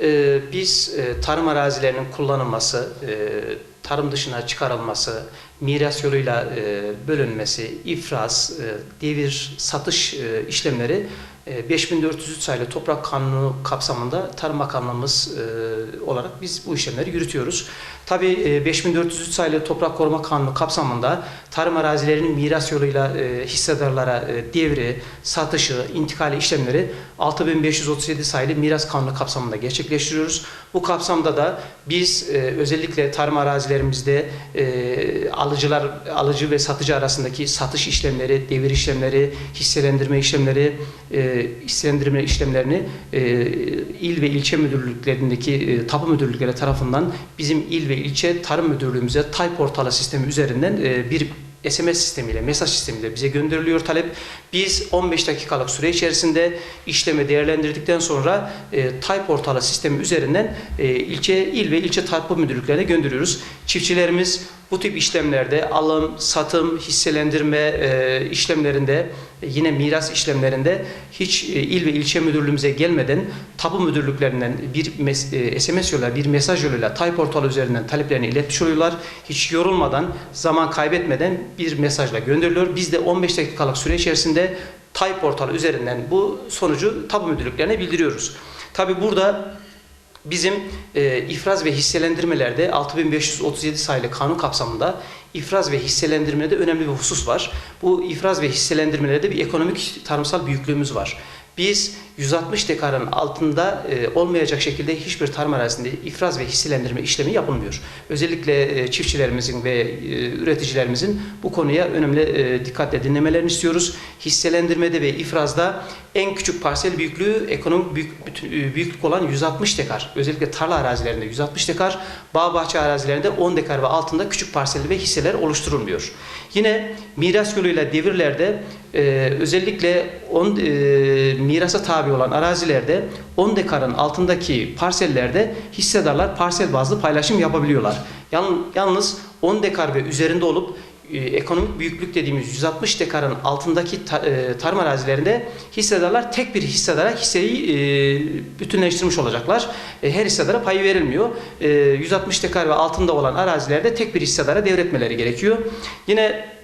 Ee, biz e, tarım arazilerinin kullanılması, e, tarım dışına çıkarılması, miras yoluyla e, bölünmesi, ifraz, e, devir, satış işlemleri 5403 sayılı Toprak Kanunu kapsamında Tarım Bakanlığımız e, olarak biz bu işlemleri yürütüyoruz. Tabii e, 5403 sayılı Toprak Koruma Kanunu kapsamında tarım arazilerinin miras yoluyla e, hissedarlara e, devri, satışı, intikali işlemleri 6537 sayılı Miras Kanunu kapsamında gerçekleştiriyoruz. Bu kapsamda da biz e, özellikle tarım arazilerimizde e, alıcılar alıcı ve satıcı arasındaki satış işlemleri, devir işlemleri, hisselendirme işlemleri, e, hisselendirme işlemlerini e, il ve ilçe müdürlüklerindeki e, tapu müdürlükleri tarafından bizim il ve ilçe tarım müdürlüğümüze Tay portalı sistemi üzerinden e, bir SMS sistemiyle, mesaj sistemiyle bize gönderiliyor talep. Biz 15 dakikalık süre içerisinde işlemi değerlendirdikten sonra e, Tay portalı sistemi üzerinden e, ilçe, il ve ilçe tapu müdürlüklerine gönderiyoruz. Çiftçilerimiz bu tip işlemlerde alım, satım, hisselendirme e, işlemlerinde e, yine miras işlemlerinde hiç e, il ve ilçe müdürlüğümüze gelmeden tapu müdürlüklerinden bir mes- e, SMS yoluyla bir mesaj yoluyla Tay portalı üzerinden taleplerini iletmiş oluyorlar. Hiç yorulmadan, zaman kaybetmeden bir mesajla gönderiliyor. Biz de 15 dakikalık süre içerisinde Tay portalı üzerinden bu sonucu tapu müdürlüklerine bildiriyoruz. Tabi burada Bizim e, ifraz ve hisselendirmelerde 6537 sayılı kanun kapsamında ifraz ve hisselendirmede önemli bir husus var. Bu ifraz ve hisselendirmelerde bir ekonomik tarımsal büyüklüğümüz var. Biz 160 dekarın altında e, olmayacak şekilde hiçbir tarım arazisinde ifraz ve hisselendirme işlemi yapılmıyor. Özellikle e, çiftçilerimizin ve e, üreticilerimizin bu konuya önemli e, dikkatle dinlemelerini istiyoruz. Hisselendirmede ve ifrazda en küçük parsel büyüklüğü ekonomik büyük, bütün, e, büyüklük olan 160 dekar. Özellikle tarla arazilerinde 160 dekar, bağ bahçe arazilerinde 10 dekar ve altında küçük parselli ve hisseler oluşturulmuyor. Yine miras yoluyla devirlerde e, özellikle on, e, mirasa tabi olan arazilerde 10 dekarın altındaki parsellerde hissedarlar parsel bazlı paylaşım yapabiliyorlar. Yan- Yalnız 10 dekar ve üzerinde olup e, ekonomik büyüklük dediğimiz 160 dekarın altındaki ta- e, tarım arazilerinde hissedarlar tek bir hissedara hisseyi e, bütünleştirmiş olacaklar. E, her hissedara pay verilmiyor. E, 160 dekar ve altında olan arazilerde tek bir hissedara devretmeleri gerekiyor. Yine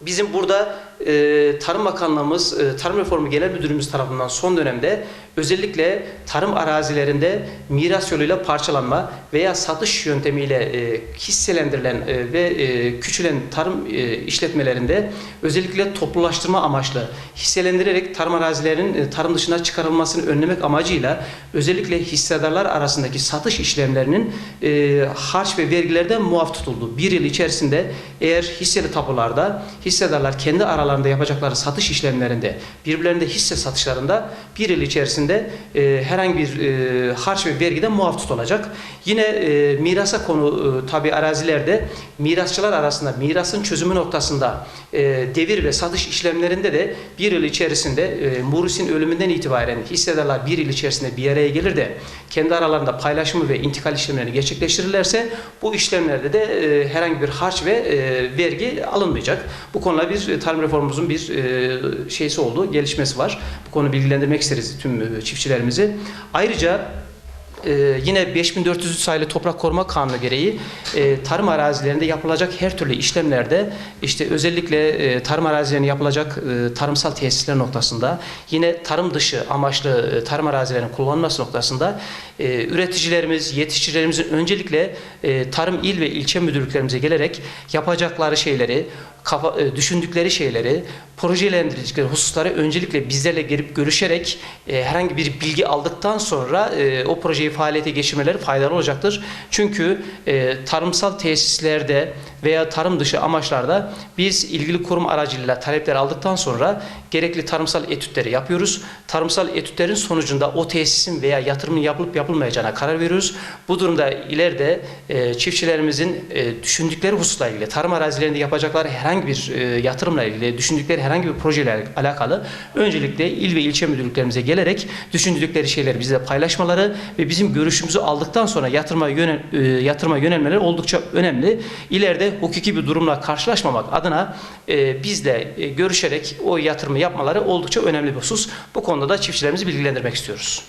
Bizim burada e, Tarım Bakanlığımız, e, Tarım Reformu Genel Müdürümüz tarafından son dönemde özellikle tarım arazilerinde miras yoluyla parçalanma veya satış yöntemiyle e, hisselendirilen e, ve e, küçülen tarım e, işletmelerinde özellikle toplulaştırma amaçlı hisselendirerek tarım arazilerinin e, tarım dışına çıkarılmasını önlemek amacıyla özellikle hissedarlar arasındaki satış işlemlerinin e, harç ve vergilerden muaf tutuldu. Bir yıl içerisinde eğer hisseli tapularda hissedarlar kendi aralarında yapacakları satış işlemlerinde birbirlerinde hisse satışlarında bir yıl içerisinde e, herhangi bir e, harç ve vergiden muaf tutulacak. Yine e, mirasa konu e, tabi arazilerde mirasçılar arasında mirasın çözümü noktasında e, devir ve satış işlemlerinde de bir yıl içerisinde e, Muris'in ölümünden itibaren hissedarlar bir yıl içerisinde bir araya gelir de kendi aralarında paylaşımı ve intikal işlemlerini gerçekleştirirlerse bu işlemlerde de e, herhangi bir harç ve e, vergi alınmayacak. Bu konuda bir e, tarım reformumuzun bir e, şeysi oldu, gelişmesi var. Bu konu bilgilendirmek isteriz tüm e, çiftçilerimizi. Ayrıca ee, yine 5403 sayılı Toprak Koruma Kanunu gereği e, tarım arazilerinde yapılacak her türlü işlemlerde işte özellikle e, tarım arazilerinde yapılacak e, tarımsal tesisler noktasında yine tarım dışı amaçlı e, tarım arazilerinin kullanılması noktasında e, üreticilerimiz, yetiştiricilerimizin öncelikle e, tarım il ve ilçe müdürlüklerimize gelerek yapacakları şeyleri, kafa, e, düşündükleri şeyleri, projelendirdikleri hususları öncelikle bizlerle gelip görüşerek e, herhangi bir bilgi aldıktan sonra e, o projeyi faaliyete geçirmeleri faydalı olacaktır. Çünkü e, tarımsal tesislerde veya tarım dışı amaçlarda biz ilgili kurum aracılığıyla talepler aldıktan sonra gerekli tarımsal etütleri yapıyoruz. Tarımsal etütlerin sonucunda o tesisin veya yatırımın yapılıp yapılmayacağına karar veriyoruz. Bu durumda ileride e, çiftçilerimizin e, düşündükleri hususla ilgili tarım arazilerinde yapacakları herhangi bir e, yatırımla ilgili düşündükleri herhangi bir projeyle alakalı öncelikle il ve ilçe müdürlüklerimize gelerek düşündükleri şeyleri bizle paylaşmaları ve bizim görüşümüzü aldıktan sonra yatırıma yönel, e, yatırıma yönelmeleri oldukça önemli. İleride hukuki bir durumla karşılaşmamak adına e, bizle e, görüşerek o yatırımı yapmaları oldukça önemli bir husus. Bu konuda da çiftçilerimizi bilgilendirmek istiyoruz.